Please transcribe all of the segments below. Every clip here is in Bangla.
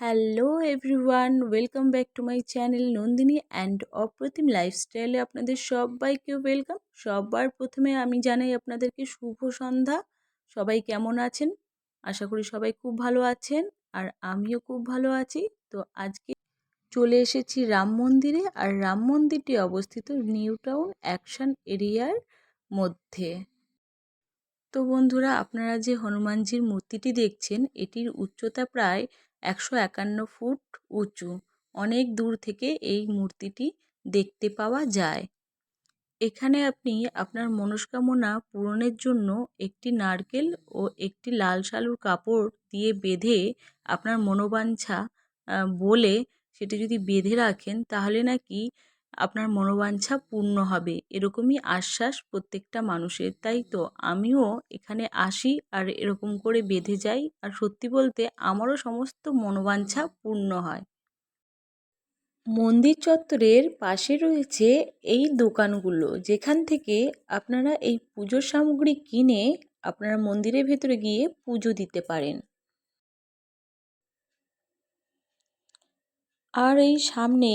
Hello everyone welcome back to my channel Nandini and Aprotim লাইফস্টাইলে আপনাদের সবাইকে ওয়েলকাম সবার প্রথমে আমি জানাই আপনাদেরকে শুভ সন্ধ্যা। সবাই কেমন আছেন? আশা করি সবাই খুব ভালো আছেন আর আমিও খুব ভালো আছি। তো আজকে চলে এসেছি রাম মন্দিরে আর রাম মন্দিরটি অবস্থিত নিউ টাউন অ্যাকশন এরিয়ার মধ্যে। তো বন্ধুরা, আপনারা যে হনুমানজির মূর্তিটি দেখছেন, এটির উচ্চতা প্রায় একশো একান্ন ফুট উঁচু। অনেক দূর থেকে এই মূর্তিটি দেখতে পাওয়া যায়। এখানে আপনি আপনার মনস্কামনা পূরণের জন্য একটি নারকেল ও একটি লাল সালুর কাপড় দিয়ে বেঁধে আপনার মনোবাঞ্ছা বলে সেটি যদি বেঁধে রাখেন, তাহলে নাকি আপনার মনোবাঞ্ছা পূর্ণ হবে। এরকমই আশ্বাস প্রত্যেকটা মানুষের, তাই তো? আমিও এখানে আসি আর এরকম করে বেঁধে যাই। আর সত্যি বলতে আমারও সমস্ত মনোবাঞ্ছা পূর্ণ হয়। মন্দির চত্বরের পাশে রয়েছে এই দোকানগুলো। যেখান থেকে আপনারা এই পুজোর সামগ্রী কিনে আপনারা মন্দিরের ভেতরে গিয়ে পুজো দিতে পারেন। আর এই সামনে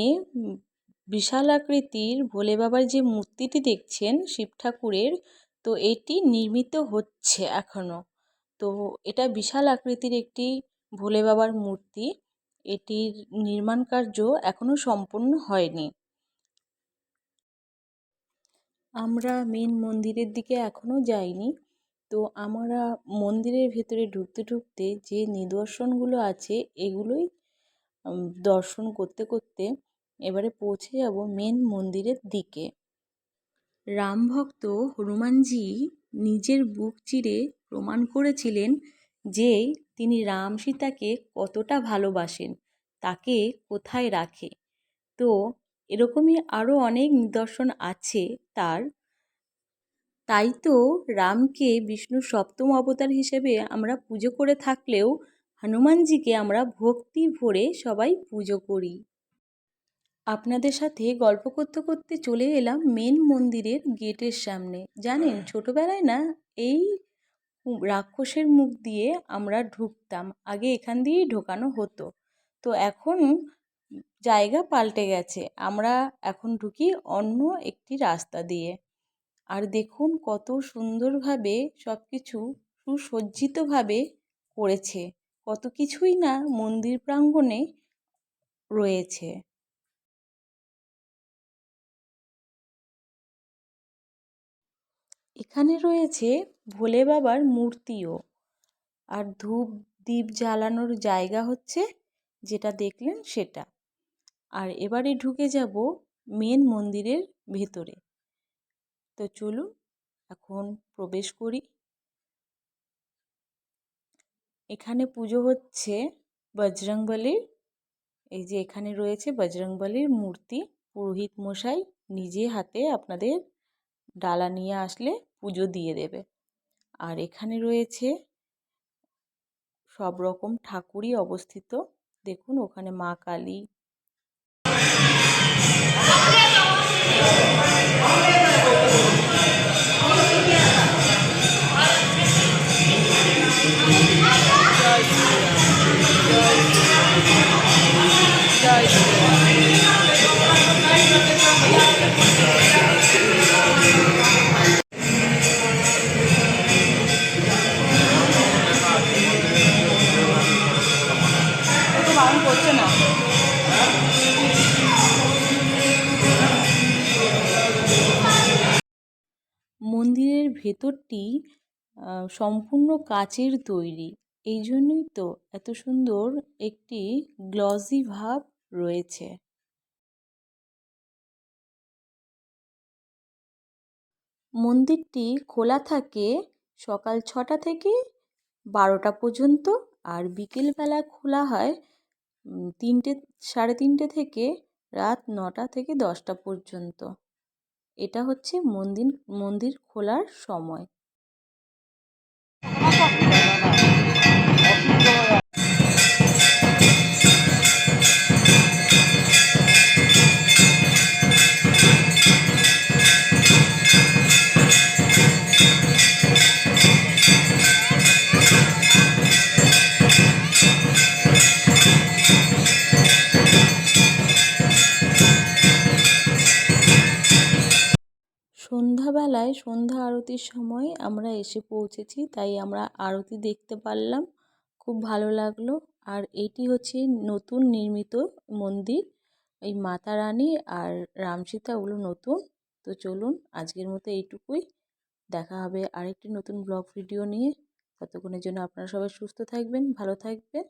বিশাল আকৃতির ভোলে বাবার যে মূর্তিটি দেখছেন শিব ঠাকুরের, তো এটি নির্মিত হচ্ছে এখনও তো এটা বিশাল আকৃতির একটি ভোলে বাবার মূর্তি। এটির নির্মাণ কার্য এখনও সম্পূর্ণ হয়নি। আমরা মেন মন্দিরের দিকে এখনও যাইনি। তো আমরা মন্দিরের ভেতরে ঢুকতে ঢুকতে যে নিদর্শনগুলো আছে, এগুলোই দর্শন করতে করতে এবারে পৌঁছে যাব মেন মন্দিরের দিকে। রাম ভক্ত হনুমানজি নিজের বুক চিরে প্রমাণ করেছিলেন যে তিনি রাম সীতাকে কতটা ভালোবাসেন, তাকে কোথায় রাখে। তো এরকমই আরও অনেক নিদর্শন আছে তার। তাই তো রামকে বিষ্ণুর সপ্তম অবতার হিসেবে আমরা পুজো করে থাকলেও হনুমানজিকে আমরা ভক্তি ভরে সবাই পুজো করি। আপনাদের সাথে গল্প করতে করতে চলে এলাম মেন মন্দিরের গেটের সামনে। জানেন, ছোটোবেলায় না এই রাক্ষসের মুখ দিয়ে আমরা ঢুকতাম। আগে এখান দিয়েই ঢোকানো হতো। তো এখন জায়গা পাল্টে গেছে। আমরা এখন ঢুকি অন্য একটি রাস্তা দিয়ে। আর দেখুন কত সুন্দরভাবে সব কিছু সুসজ্জিতভাবে করেছে। কত কিছুই না মন্দির প্রাঙ্গণে রয়েছে। এখানে রয়েছে ভোলে বাবার মূর্তিও। আর ধূপ দ্বীপ জ্বালানোর জায়গা হচ্ছে যেটা দেখলেন সেটা। আর এবারে ঢুকে যাব মেন মন্দিরের ভেতরে। তো চলুন এখন প্রবেশ করি। এখানে পুজো হচ্ছে বজরংবলীর। এই যে এখানে রয়েছে বজরংবলীর মূর্তি। পুরোহিত মশাই নিজে হাতে আপনাদের ডালা নিয়ে আসলে পুজো দিয়ে দেবে। আর এখানে রয়েছে সব রকম ঠাকুরই অবস্থিত। দেখুন ওখানে মা কালী মন্দিরের ভেতরটি সম্পূর্ণ কাচের তৈরি। এই জন্যই তো এত সুন্দর একটি গ্লসি ভাব রয়েছে। মন্দিরটি খোলা থাকে সকাল ছটা থেকে বারোটা পর্যন্ত আর বিকেলবেলা খোলা হয় তিনটে, সাড়ে তিনটে থেকে রাত নটা থেকে দশটা পর্যন্ত। এটা হচ্ছে মন্দির মন্দির খোলার সময়। সন্ধেবেলায় সন্ধ্যা আরতির সময় আমরা এসে পৌঁছেছি, তাই আমরা আরতি দেখতে পারলাম। খুব ভালো লাগল। আর এটি হচ্ছে নতুন নির্মিত মন্দির। এই মাতা রানী আর রাম সীতা ওগুলো নতুন। তো চলুন আজকের মতো এইটুকুই। দেখা হবে আরেকটি নতুন ব্লগ ভিডিও নিয়ে। ততক্ষণের জন্য আপনারা সবাই সুস্থ থাকবেন, ভালো থাকবেন।